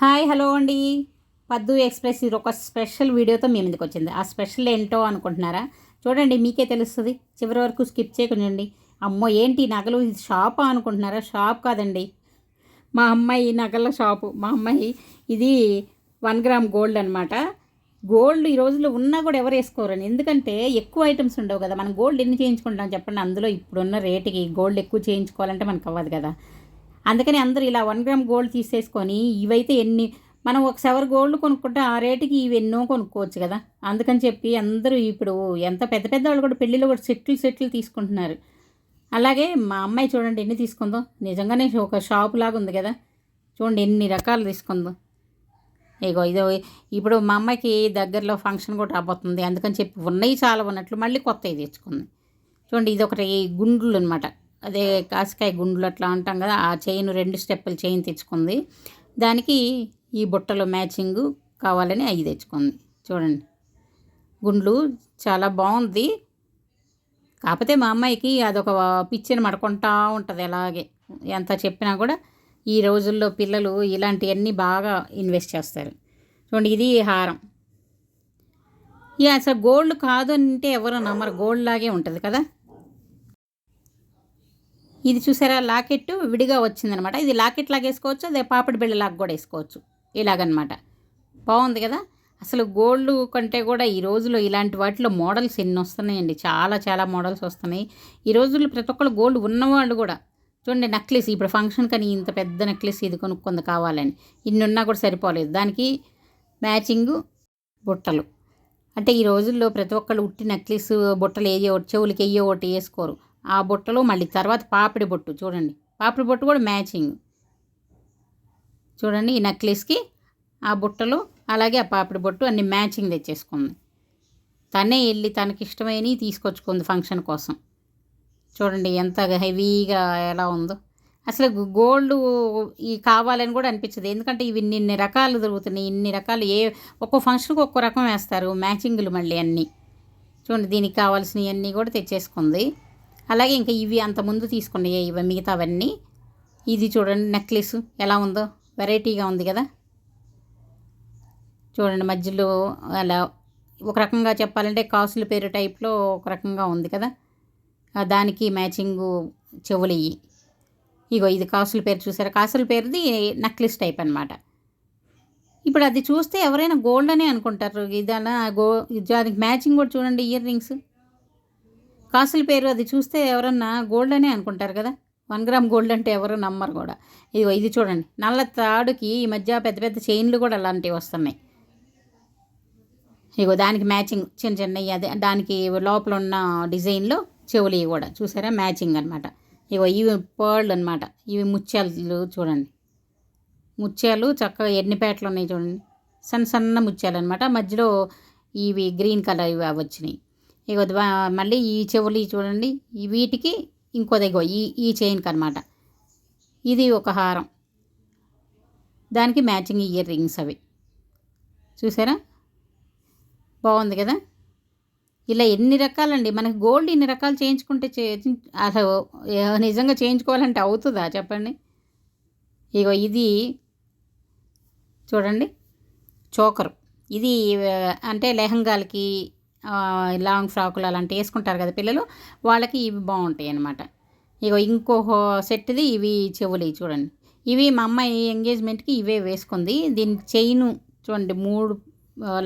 Hi hello అండి. పద్దు express ఇది ఒక స్పెషల్ వీడియోతో మీ ముందుకు వచ్చింది. ఆ స్పెషల్ ఏంటో అనుకుంటున్నారా? చూడండి మీకే తెలుస్తుంది. చివరి వరకు స్కిప్ చేయకుండా. అమ్మో ఏంటి నగలు? ఇది షాపా అనుకుంటున్నారా? షాప్ కాదండి. మా అమ్మాయి నగల షాపు. మా అమ్మాయి ఇది వన్ గ్రామ్ గోల్డ్ అనమాట గోల్డ్ ఈ రోజుల్లో ఉన్నా కూడా ఎవరు వేసుకోరని. ఎందుకంటే ఎక్కువ ఐటమ్స్ ఉండవు కదా. మనం గోల్డ్ ఎన్ని చేయించుకుంటాం చెప్పండి. అందులో ఇప్పుడున్న రేటుకి గోల్డ్ ఎక్కువ చేయించుకోవాలంటే మనకు అవ్వదు కదా. అందుకని అందరూ ఇలా వన్ గ్రామ్ గోల్డ్ తీసేసుకొని ఇవైతే ఎన్ని మనం ఒక సెవర్ గోల్డ్ కొనుక్కుంటే ఆ రేటుకి ఇవి ఎన్నో కొనుక్కోవచ్చు కదా. అందుకని చెప్పి అందరూ ఇప్పుడు ఎంత పెద్ద పెద్ద వాళ్ళు కూడా పెళ్ళిలో కూడా సెట్లు సెట్లు తీసుకుంటున్నారు. అలాగే మా అమ్మాయి చూడండి ఎన్ని తీసుకుందో. నిజంగానే ఒక షాప్ లాగా ఉంది కదా. చూడండి ఎన్ని రకాలు తీసుకుందో. ఇగో ఇదో ఇప్పుడు మా అమ్మాయికి దగ్గరలో ఫంక్షన్ కూడా రాబోతుంది. అందుకని చెప్పి ఉన్నాయి చాలా ఉన్నట్లు మళ్ళీ కొత్తవి తెచ్చుకుంది. చూడండి ఇది ఒకటి గుండ్రులు అనమాట అదే కాసికాయ గుండ్లు అట్లా అంటాం కదా ఆ చైన్ రెండు స్టెప్పులు చైన్ తెచ్చుకుంది. దానికి ఈ బుట్టలో మ్యాచింగ్ కావాలని అవి తెచ్చుకుంది. చూడండి. గుండ్లు చాలా బాగుంది. కాకపోతే మా అమ్మాయికి అదొక పిచ్చిని మడుకుంటా ఉంటుంది ఎలాగే ఎంత చెప్పినా కూడా ఈ రోజుల్లో పిల్లలు ఇలాంటివన్నీ బాగా ఇన్వెస్ట్ చేస్తారు. చూడండి ఇది హారం. ఇక అసలు గోల్డ్ కాదు అంటే ఎవరు నమ్మరు. గోల్డ్ లాగే ఉంటుంది కదా. ఇది చూసారా? లాకెట్ విడిగా వచ్చిందనమాట. ఇది లాకెట్ లాగా వేసుకోవచ్చు అదే పాపిడి బిళ్ళ లాగా కూడా వేసుకోవచ్చు. ఇలాగనమాట. బాగుంది కదా? అసలు గోల్డ్ కంటే కూడా ఈ రోజులో ఇలాంటి వాటిలో మోడల్స్ ఎన్ని వస్తున్నాయండి. చాలా చాలా మోడల్స్ వస్తున్నాయి. ఈ రోజుల్లో ప్రతి ఒక్కళ్ళు గోల్డ్ ఉన్నవాళ్ళు కూడా చూడండి నెక్లెస్ ఇప్పుడు ఫంక్షన్ కానీ ఇంత పెద్ద నెక్లెస్ ఇది కొనుక్కుంది కావాలని. ఇన్ని ఉన్నా కూడా సరిపోలేదు. దానికి మ్యాచింగ్ బుట్టలు. అంటే ఈ రోజుల్లో ప్రతి ఒక్కళ్ళు ఉట్టి నెక్లెస్ బుట్టలు ఏయో ఒకటి చెవులకి ఏయో ఒకటి వేసుకోరు. ఆ బుట్టలు మళ్ళీ తర్వాత పాపిడి బొట్టు చూడండి. పాపిడి బొట్టు కూడా మ్యాచింగ్. చూడండి ఈ నెక్లెస్కి ఆ బుట్టలు అలాగే ఆ పాపిడి బొట్టు అన్ని మ్యాచింగ్ తెచ్చేసుకుంది. తనే వెళ్ళి తనకి ఇష్టమైనవి తీసుకొచ్చుకుంది ఫంక్షన్ కోసం. చూడండి ఎంత హెవీగా ఎలా ఉందో. అసలు గోల్డ్ ఈ కావాలని కూడా అనిపించదు. ఎందుకంటే ఇవి ఇన్ని రకాలు దొరుకుతున్నాయి. ఇన్ని రకాలు ఏ ఒక్కో ఫంక్షన్కి ఒక్కో రకం వేస్తారు. మ్యాచింగ్లు మళ్ళీ అన్నీ. చూడండి దీనికి కావాల్సినవి అన్నీ కూడా తెచ్చేసుకుంది. అలాగే ఇంకా ఇవి అంత ముందు తీసుకున్నాయి ఇవి మిగతావన్నీ. ఇది చూడండి నెక్లెస్ ఎలా ఉందో వెరైటీగా ఉంది కదా. చూడండి మధ్యలో అలా ఒక రకంగా చెప్పాలంటే కాసుల పేరు టైప్లో ఒక రకంగా ఉంది కదా. దానికి మ్యాచింగ్ చెవులు ఇవి. ఇగో ఇది కాసుల పేరు చూసారా? కాసుల పేరుది నెక్లెస్ టైప్ అనమాట ఇప్పుడు అది చూస్తే ఎవరైనా గోల్డ్ అనే అనుకుంటారు. ఇదలా గో దానికి మ్యాచింగ్ కూడా చూడండి ఇయర్ రింగ్స్ కాసుల పేరు అది చూస్తే ఎవరన్నా గోల్డ్ అనే అనుకుంటారు కదా? వన్ గ్రామ్ గోల్డ్ అంటే ఎవరు నమ్మరు కూడా. ఇదిగో ఇది చూడండి. నల్ల తాడుకి ఈ మధ్య పెద్ద పెద్ద చైన్లు కూడా అలాంటివి వస్తున్నాయి. ఇగో దానికి మ్యాచింగ్ చిన్న చిన్నవి అదే దానికి లోపల ఉన్న డిజైన్లో చెవులు ఇవి కూడా. చూసారా? మ్యాచింగ్ అనమాట ఇగో ఇవి పర్ల్ అనమాట ఇవి ముత్యాలు చూడండి. ముత్యాలు చక్కగా ఎన్ని పేటలు ఉన్నాయి చూడండి. సన్న సన్న ముత్యాలు అనమాట మధ్యలో ఇవి గ్రీన్ కలర్ ఇవి అవి వచ్చినాయి. ఇగో మళ్ళీ ఈ చెవులు చూడండి వీటికి ఇంకో దగ్గర ఈ ఈ చైన్కి అనమాట ఇది ఒక హారం. దానికి మ్యాచింగ్ ఇయర్ రింగ్స్ అవి. చూసారా? బాగుంది కదా? ఇలా ఎన్ని రకాలండి? మనకి గోల్డ్ ఇన్ని రకాలు చేయించుకుంటే చే అసలు నిజంగా చేయించుకోవాలంటే అవుతుందా? చెప్పండి. ఇగో ఇది చూడండి. చోకరు. ఇది అంటే లెహంగాలకి లాంగ్ ఫ్రాకులు అలాంటివి వేసుకుంటారు కదా పిల్లలు వాళ్ళకి ఇవి బాగుంటాయి అన్నమాట. ఇగో ఇంకో సెట్ది ఇవి చెవులు ఇవి చూడండి. ఇవి మా అమ్మాయి ఎంగేజ్మెంట్కి ఇవే వేసుకుంది. దీని చైను చూడండి మూడు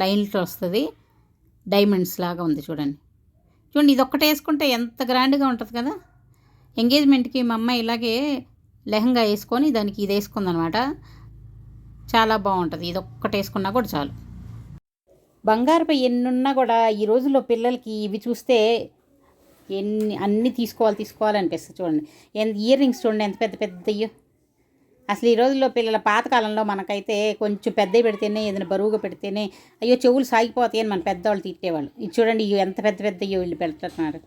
లైన్లతో వస్తుంది. డైమండ్స్ లాగా ఉంది చూడండి. చూడండి ఇది ఒక్కటే వేసుకుంటే ఎంత గ్రాండ్గా ఉంటుంది కదా. ఎంగేజ్మెంట్కి మా అమ్మాయి ఇలాగే లెహంగా వేసుకొని దానికి ఇది వేసుకుందనమాట చాలా బాగుంటుంది. ఇది ఒక్కటి వేసుకున్నా కూడా చాలు. బంగారుపై ఎన్నున్నా కూడా ఈ రోజుల్లో పిల్లలకి ఇవి చూస్తే ఎన్ని అన్నీ తీసుకోవాలి తీసుకోవాలి అనిపిస్తుంది చూడండి. ఎంత ఇయర్ రింగ్స్ చూడండి ఎంత పెద్ద పెద్దయ్యో. అసలు ఈ రోజుల్లో పిల్లల పాతకాలంలో మనకైతే కొంచెం పెద్దవి పెడితేనే ఏదైనా బరువుగా పెడితేనే అయ్యో చెవులు సాగిపోతాయి అని మన పెద్దవాళ్ళు తిట్టేవాళ్ళు. ఇది చూడండి ఇవి ఎంత పెద్ద పెద్దయ్యో వీళ్ళు పెడుతున్నారు.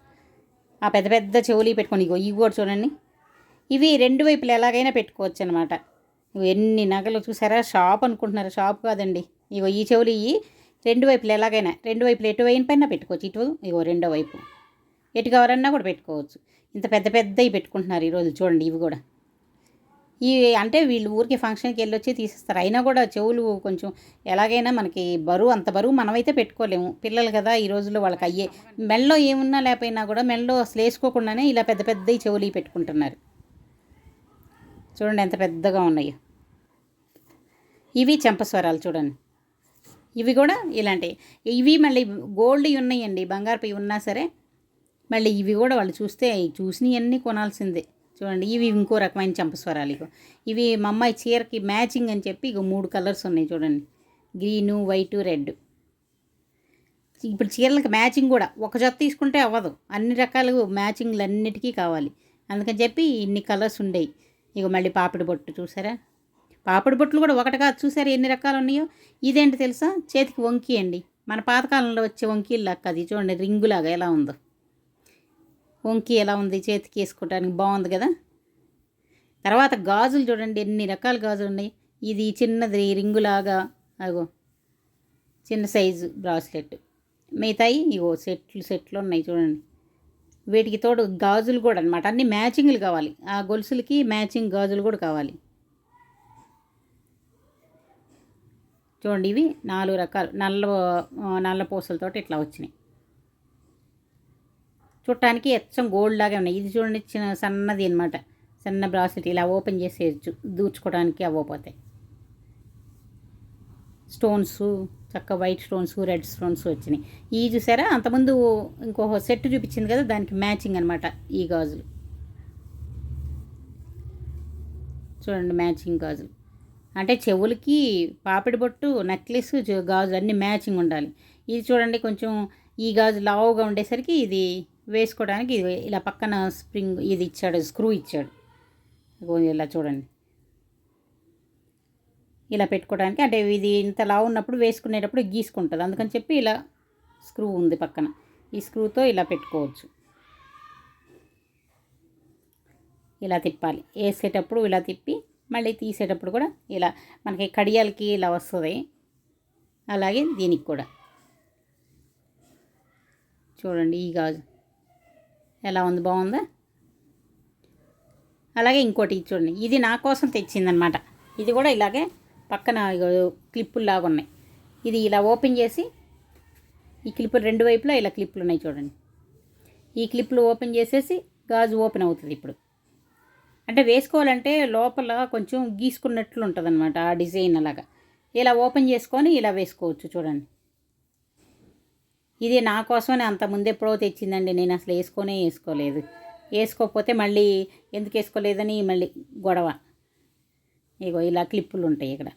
ఆ పెద్ద పెద్ద చెవులు పెట్టుకొని ఇగో ఇవి కూడా చూడండి. ఇవి రెండు వైపులు ఎలాగైనా పెట్టుకోవచ్చు అనమాట ఎన్ని నగలు చూసారా? షాప్ అనుకుంటున్నారు? షాప్ కాదండి. ఇగో ఈ చెవులు ఇవి. రెండు వైపులు ఎలాగైనా రెండు వైపులు ఎటు వైన పైన పెట్టుకోవచ్చు. ఇటు ఇగో రెండో వైపు. ఎటు కావాలన్నా కూడా పెట్టుకోవచ్చు. ఇంత పెద్ద పెద్దవి పెట్టుకుంటున్నారు ఈరోజు చూడండి ఇవి కూడా. ఇవి అంటే వీళ్ళు ఊరికి ఫంక్షన్కి వెళ్ళొచ్చి తీసేస్తారు. అయినా కూడా చెవులు కొంచెం ఎలాగైనా మనకి బరువు అంత బరువు మనమైతే పెట్టుకోలేము. పిల్లలు కదా ఈ రోజుల్లో వాళ్ళకి అయ్యే. మెల్లో ఏమున్నా లేకపోయినా కూడా మెల్లో అసలు వేసుకోకుండానే ఇలా పెద్ద పెద్దవి చెవులు పెట్టుకుంటున్నారు. చూడండి ఎంత పెద్దగా ఉన్నాయో. ఇవి చెంపస్వరాలు చూడండి. ఇవి కూడా ఇలాంటివి ఇవి మళ్ళీ గోల్డ్ ఉన్నాయండి బంగారు ఉన్నా సరే మళ్ళీ ఇవి కూడా వాళ్ళు చూస్తే చూసినవన్నీ కొనాల్సిందే. చూడండి ఇవి ఇంకో రకమైన చంపస్వరాలు ఇగో. ఇవి మా అమ్మాయి చీరకి మ్యాచింగ్ అని చెప్పి ఇక మూడు కలర్స్ ఉన్నాయి చూడండి. Green white red. ఇప్పుడు చీరలకు మ్యాచింగ్ కూడా ఒక జత తీసుకుంటే అవ్వదు. అన్ని రకాలు మ్యాచింగ్లు అన్నిటికీ కావాలి. అందుకని చెప్పి ఇన్ని కలర్స్ ఉండేవి ఇక మళ్ళీ పాపిడి బొట్టు చూసారా? పాపడి బొట్లు కూడా ఒకటి కాదు. ఎన్ని రకాలు ఉన్నాయో? ఇదేంటి తెలుసా? చేతికి వంకి అండి. మన పాతకాలంలో వచ్చే వంకీలు లెక్క అది. చూడండి రింగులాగా ఎలా ఉందో. వంకి ఎలా ఉంది చేతికి వేసుకోవడానికి బాగుంది కదా? తర్వాత గాజులు చూడండి ఎన్ని రకాల గాజులు ఉన్నాయి. ఇది చిన్నది రింగులాగా. అగో చిన్న సైజు బ్రాస్లెట్. మిగతాయి ఇగో సెట్లు సెట్లు ఉన్నాయి చూడండి. వీటికి తోడు గాజులు కూడా అనమాట అన్ని మ్యాచింగ్లు కావాలి. ఆ గొలుసులకి మ్యాచింగ్ గాజులు కూడా కావాలి. చూడండి ఇవి నాలుగు రకాలు. నల్ల నల్ల పూసలతో ఇట్లా వచ్చినాయి. చూడటానికి ఎచ్చం గోల్డ్ లాగా ఉన్నాయి. ఇది చూడండి చిన్న సన్నది అనమాట సన్న బ్రాస్లెట్ ఇలా ఓపెన్ చేసేయచ్చు దూచుకోవడానికి అవ్వపోతాయి స్టోన్స్ చక్క వైట్ స్టోన్స్ రెడ్ స్టోన్స్ వచ్చినాయి. ఈ చూసారా? అంతకుముందు ఇంకో సెట్ చూపించింది కదా దానికి మ్యాచింగ్ అనమాట ఈ గాజులు. చూడండి మ్యాచింగ్ గాజులు. అంటే చెవులకి పాపిడి బొట్టు నెక్లెస్ గాజు అన్నీ మ్యాచింగ్ ఉండాలి. ఇది చూడండి కొంచెం ఈ గాజు లావుగా ఉండేసరికి ఇది వేసుకోవడానికి ఇది ఇలా పక్కన స్ప్రింగ్ ఇది ఇచ్చాడు స్క్రూ ఇచ్చాడు. ఇలా చూడండి. ఇలా పెట్టుకోవడానికి అంటే ఇది ఇంత లావు ఉన్నప్పుడు వేసుకునేటప్పుడు గీసుకుంటుంది. అందుకని చెప్పి ఇలా స్క్రూ ఉంది పక్కన. ఈ స్క్రూతో ఇలా పెట్టుకోవచ్చు. ఇలా తిప్పాలి. వేసేటప్పుడు ఇలా తిప్పి మళ్ళీ తీసేటప్పుడు కూడా ఇలా మనకి కడియాలకి ఇలా వస్తుంది. అలాగే దీనికి కూడా. చూడండి ఈ గాజు. ఎలా ఉంది? బాగుందా? అలాగే ఇంకోటి చూడండి. ఇది నా కోసం తెచ్చిందనమాట ఇది కూడా ఇలాగే పక్కన క్లిప్పుల్లాగా ఉన్నాయి. ఇది ఇలా ఓపెన్ చేసి ఈ క్లిప్పులు రెండు వైపులా ఇలా క్లిప్పులు ఉన్నాయి చూడండి. ఈ క్లిప్పులు ఓపెన్ చేసేసి గాజు ఓపెన్ అవుతుంది ఇప్పుడు. అంటే వేసుకోవాలంటే లోపల కొంచెం గీసుకున్నట్లు ఉంటుంది అనమాట ఆ డిజైన్ అలాగా. ఇలా ఓపెన్ చేసుకొని ఇలా వేసుకోవచ్చు చూడండి. ఇది నా కోసమే అంత ముందు ఎప్పుడో తెచ్చిందండి. నేను అసలు వేసుకొనే వేసుకోలేదు. వేసుకోకపోతే మళ్ళీ ఎందుకు వేసుకోలేదని మళ్ళీ గొడవ. ఇగో ఇలా క్లిప్పులు ఉంటాయి ఇక్కడ.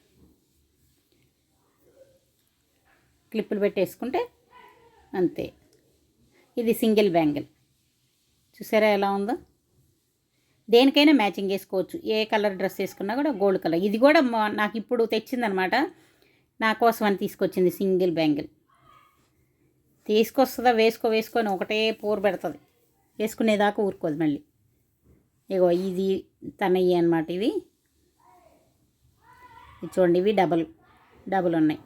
క్లిప్పులు పెట్టేసుకుంటే అంతే. ఇది సింగిల్ బ్యాంగిల్. చూసారా ఎలా ఉందో? దేనికైనా మ్యాచింగ్ వేసుకోవచ్చు. ఏ కలర్ డ్రెస్ వేసుకున్నా కూడా గోల్డ్ కలర్. ఇది కూడా నాకు ఇప్పుడు తెచ్చిందనమాట. నా కోసం అని తీసుకొచ్చింది సింగిల్ బ్యాంగిల్. తీసుకొస్తుందా వేసుకో వేసుకొని ఒకటే పోరు పెడుతుంది. వేసుకునేదాకా ఊరుకోదు మళ్ళీ. ఇగో ఇది తనయ్యి అనమాట ఇవి. చూడండి ఇవి డబల్ డబుల్ ఉన్నాయి.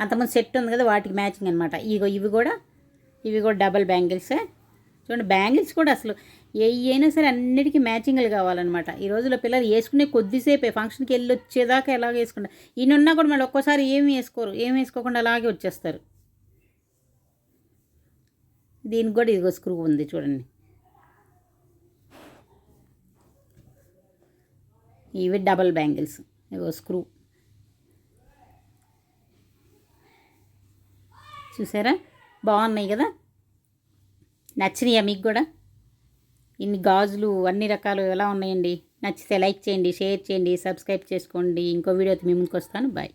అంతకుముందు సెట్ ఉంది కదా వాటికి మ్యాచింగ్ అనమాట ఇగో ఇవి కూడా ఇవి కూడా డబల్ బ్యాంగిల్సే. చూడండి బ్యాంగిల్స్ కూడా అసలు ఏ అయినా సరే అన్నిటికీ మ్యాచింగ్లు కావాలన్నమాట. ఈ రోజుల్లో పిల్లలు వేసుకునే కొద్దిసేపే ఫంక్షన్కి వెళ్ళి వచ్చేదాకా ఎలాగ వేసుకుంటారు ఈయనున్నా కూడా మళ్ళీ ఒక్కోసారి ఏమి వేసుకోరు ఏమి వేసుకోకుండా అలాగే వచ్చేస్తారు. దీనికి కూడా ఇదిగో స్క్రూ ఉంది చూడండి. ఇవి డబల్ బ్యాంగిల్స్. ఇదిగో స్క్రూ. చూసారా? బాగున్నాయి కదా? నచ్చినాయా మీకు కూడా? ఇన్ని గాజులు అన్ని రకాలు ఎలా ఉన్నాయండి? నచ్చితే లైక్ చేయండి షేర్ చేయండి సబ్స్క్రైబ్ చేసుకోండి. ఇంకో వీడియోతో మీ ముందుకు వస్తాను బాయ్.